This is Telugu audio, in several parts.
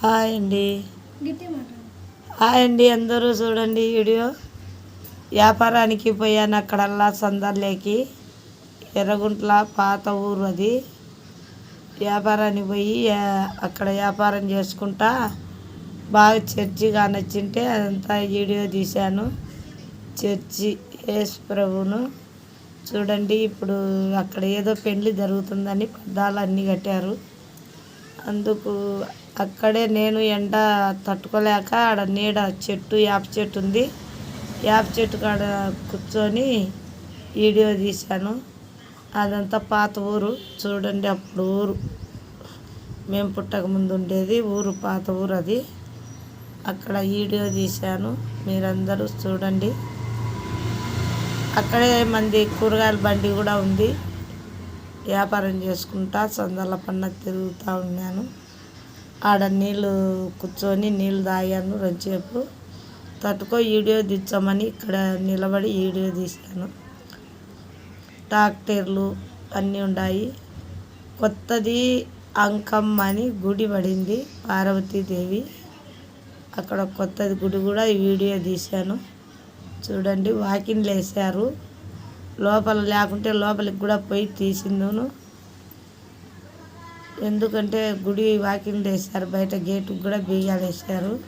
హాయ్ అండి. హాయ్ అండి అందరూ చూడండి వీడియో. వ్యాపారానికి పోయాను అక్కడల్లా సందర్లేకి. ఎర్రగుంట్ల పాత ఊరు అది. వ్యాపారానికి పోయి అక్కడ వ్యాపారం చేసుకుంటా. బాగా చర్చిగా నచ్చింటే అదంతా వీడియో తీశాను. చర్చి యేసు ప్రభును చూడండి ఇప్పుడు అక్కడ ఏదో పెళ్ళి జరుగుతుందని పద్దాలు అన్నీ కట్టారు. అందుకు అక్కడే నేను ఎండ తట్టుకోలేక ఆడ నీడ చెట్టు యాప చెట్టు ఉంది. యాప చెట్టు కాడ కూర్చొని వీడియో తీశాను. అదంతా పాత ఊరు చూడండి అప్పుడు ఊరు. మేము పుట్టక ముందు ఉండేది ఊరు పాత ఊరు అది. అక్కడ వీడియో తీశాను. మీరందరూ చూడండి. అక్కడే మంది కూరగాయల బండి కూడా ఉంది. వ్యాపారం చేసుకుంటా సందల పన్న తిరుగుతూ ఉన్నాను. ఆడ నీళ్ళు కూర్చొని నీళ్ళు తాగాను రెండుసేపు తట్టుకో వీడియో తీర్చామని ఇక్కడ నిలబడి వీడియో తీశాను. ట్రాక్టర్లు అన్నీ ఉన్నాయి కొత్తది అంకమ్మ అని గుడి పడింది పార్వతీదేవి. అక్కడ కొత్తది గుడి కూడా ఈ వీడియో తీశాను. చూడండి వాకింగ్లు వేసారు లోపల లేకుంటే లోపలికి కూడా పోయి తీసిందును. ఎందుకంటే గుడి వాకింగ్ వేశారు బయట గేటుకు కూడా బియ్యాలు వేశారు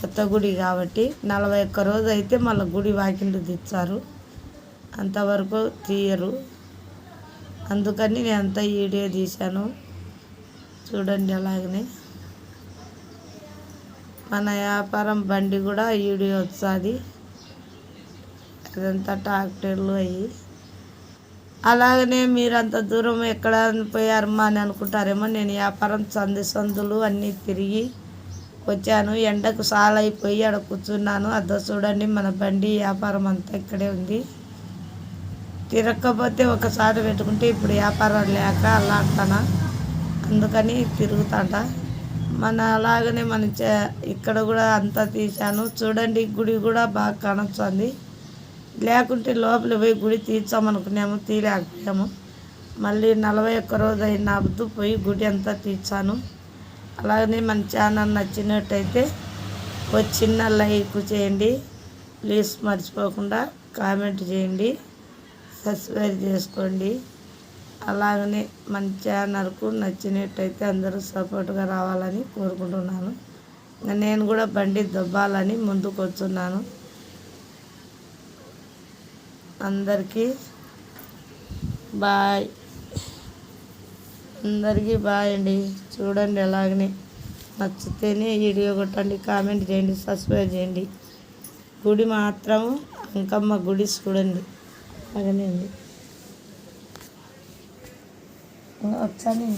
కొత్త గుడి కాబట్టి. నలభై ఒక్క రోజు అయితే మళ్ళీ గుడి వాకింగ్ తెచ్చారు. అంతవరకు తీయరు. అందుకని నేను అంతా వీడియో తీశాను. చూడండి అలాగనే. మన వ్యాపారం బండి కూడా వీడియో వస్తుంది. అదంతా ట్రాక్టర్లు అయ్యి. అలాగనే మీరు అంత దూరం ఎక్కడ పోయారమ్మా అని అనుకుంటారేమో. నేను వ్యాపారం సందు సందులు అన్నీ తిరిగి వచ్చాను. ఎండకు సాలైపోయి ఆడ కూర్చున్నాను. అదో చూడండి మన బండి వ్యాపారం అంతా ఇక్కడే ఉంది. తిరగకపోతే ఒకసారి పెట్టుకుంటే ఇప్పుడు వ్యాపారం లేక అలా అంటానా? అందుకని తిరుగుతాంట. మన అలాగనే మన చే- ఇక్కడ కూడా అంతా తీశాను. చూడండి గుడి కూడా బాగా కనొస్తుంది. లేకుంటే లోపల పోయి గుడి తీర్చామనుకున్నాము తీయలేకపోయాము మళ్ళీ నలభై ఒక్క రోజు అయిన అబ్బుతూ పోయి గుడి అంతా తీర్చాను. అలాగనే మన ఛానల్ నచ్చినట్టయితే ఒక చిన్న లైక్ చేయండి. ప్లీజ్ మర్చిపోకుండా కామెంట్ చేయండి. సబ్స్క్రైబ్ చేసుకోండి. అలాగనే మన ఛానల్కు నచ్చినట్టయితే అందరూ సపోర్ట్గా రావాలని కోరుకుంటున్నాను. నేను కూడా బండి దొబ్బాలని ముందుకు వచ్చున్నాను అందరికీ బాయ్. అందరికీ బాయ్ అండి. చూడండి అలాగనే నచ్చితేనే వీడియో కొట్టండి కామెంట్ చేయండి సబ్స్క్రైబ్ చేయండి. గుడి మాత్రం అంకమ్మ గుడి చూడండి. అలాగనే ఉంది. వచ్చాను